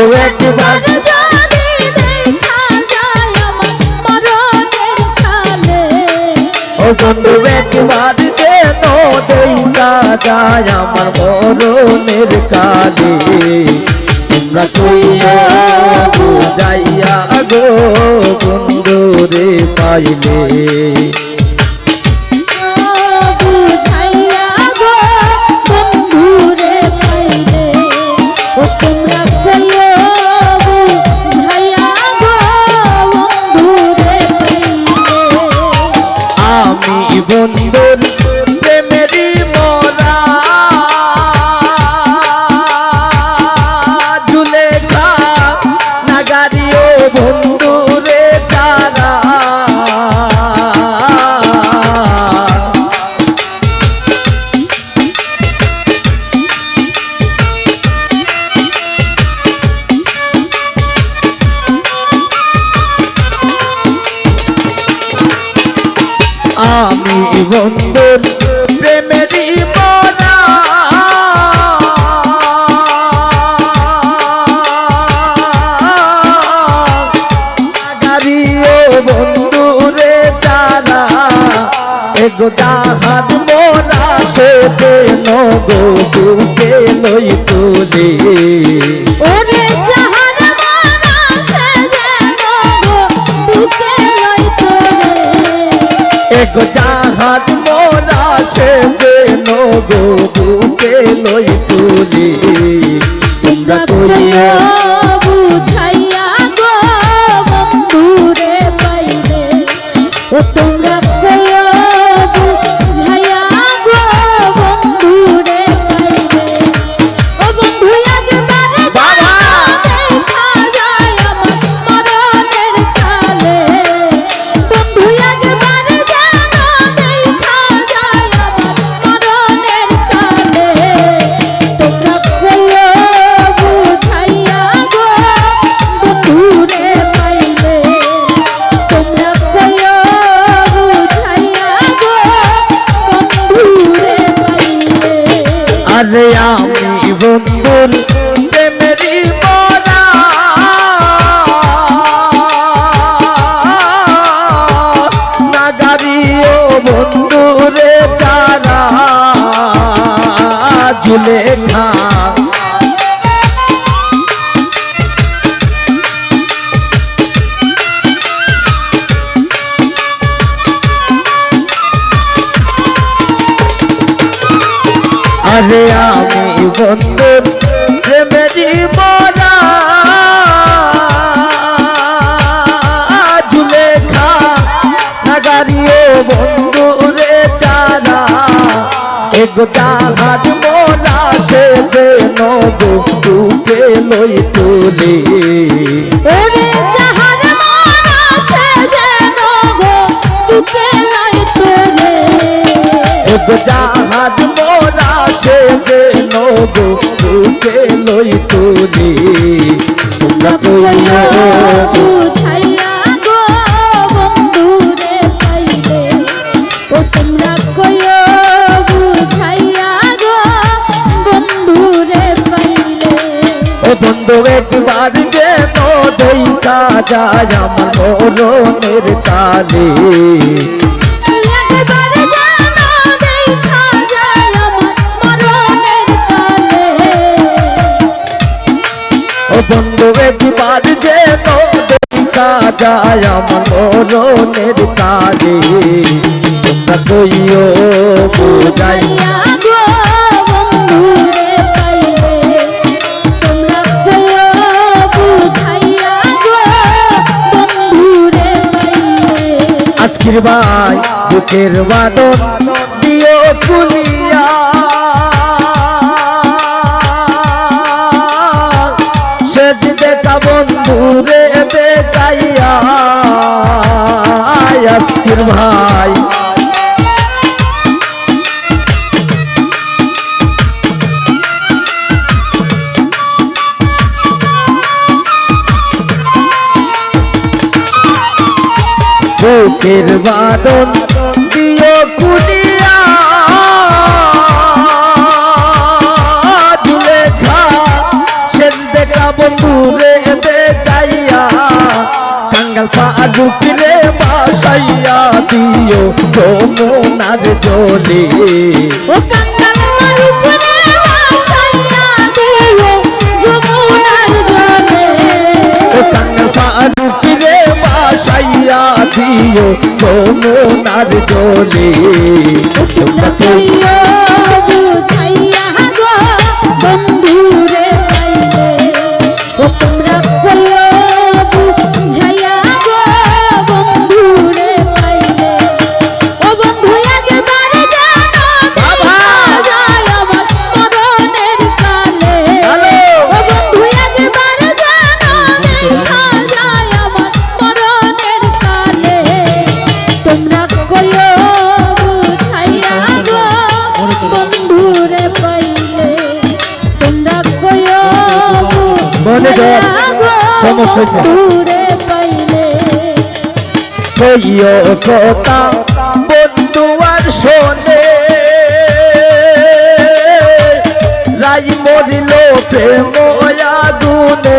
বন্ধু একবার। ও বন্ধু একবার যেন দেখা যায় আমার মরণের কালে। তোমরা কইয়া বুঝাইয়া গো বন্ধু রে পাইলে। আমি বন্ধুর আমি বন্ধুর প্রেমেরই মরা গাড়িও বন্ধুরে চারা এগো জাহাজ মোরা সে যেন গো বুকে লই তুলে ওরে এগো জাহাজ মোরা সে যেন গো বুকে লই তুলে। তোমরা কইয়া বুঝাইয়া গো বন্ধুরে পাইলে। ও তোমরা আরে আমি বন্ধুর প্রেমেরই মরা। নাগারিও বন্ধুরে চারা জুলেখা আরে আমি বন্ধুর প্রেমেরই মরা জুলেখা নাগারিও বন্ধুরে চারা এগো জাহাজ মোরা সে বুকে লই তুলে রে মোরা সে যেন বুকে লই তুলে তোমরা কইয়া বুঝাইয়া গো বন্ধুরে পাইলে। ও তোমরা কইও বুঝাইয়া গো বন্ধুরে পাইলে। ও বন্ধু একবার যেন দেখা যায় আমার মরণের কালে। যায় আমার মরণের কালে তোমরা কইও বুঝাই বুঝাইয়া গো বন্ধুরে পাইলে তোমরা কইও বুঝাইয়া গো বন্ধুরে পাইলে আজকের ভাই বুকের বাদন দিও কুলিয়া দুঃখের বাদন দিও কুলিয়া। দুলেখা সেন দেখা বন্ধুরে দেখাইয়া বাসাইয়া দিও তোমনার জলে। ও দিও যমুনার চলে তোমরা তো কর, বুঝাইয়া গো সমস্যা হয়েছে। বন্ধু আর শোনে। রাই মরিল প্রেম আগুনে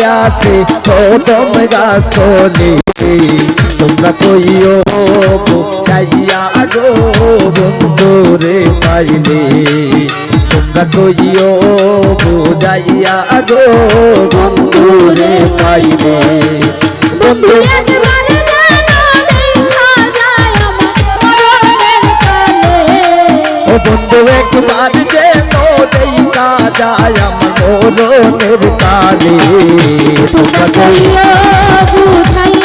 পইরায় আসে কদম গাছ তোলে তোমরা কইও বুঝাইয়া গো বন্ধুরে পাইলে তোমরা কইও বুঝাইয়া গো বন্ধুরে পাইলে বন্ধু একবারে জানো দেখা যায় আমার মরণের কালে ও বন্ধু একবার যেন দেখা যায় কইও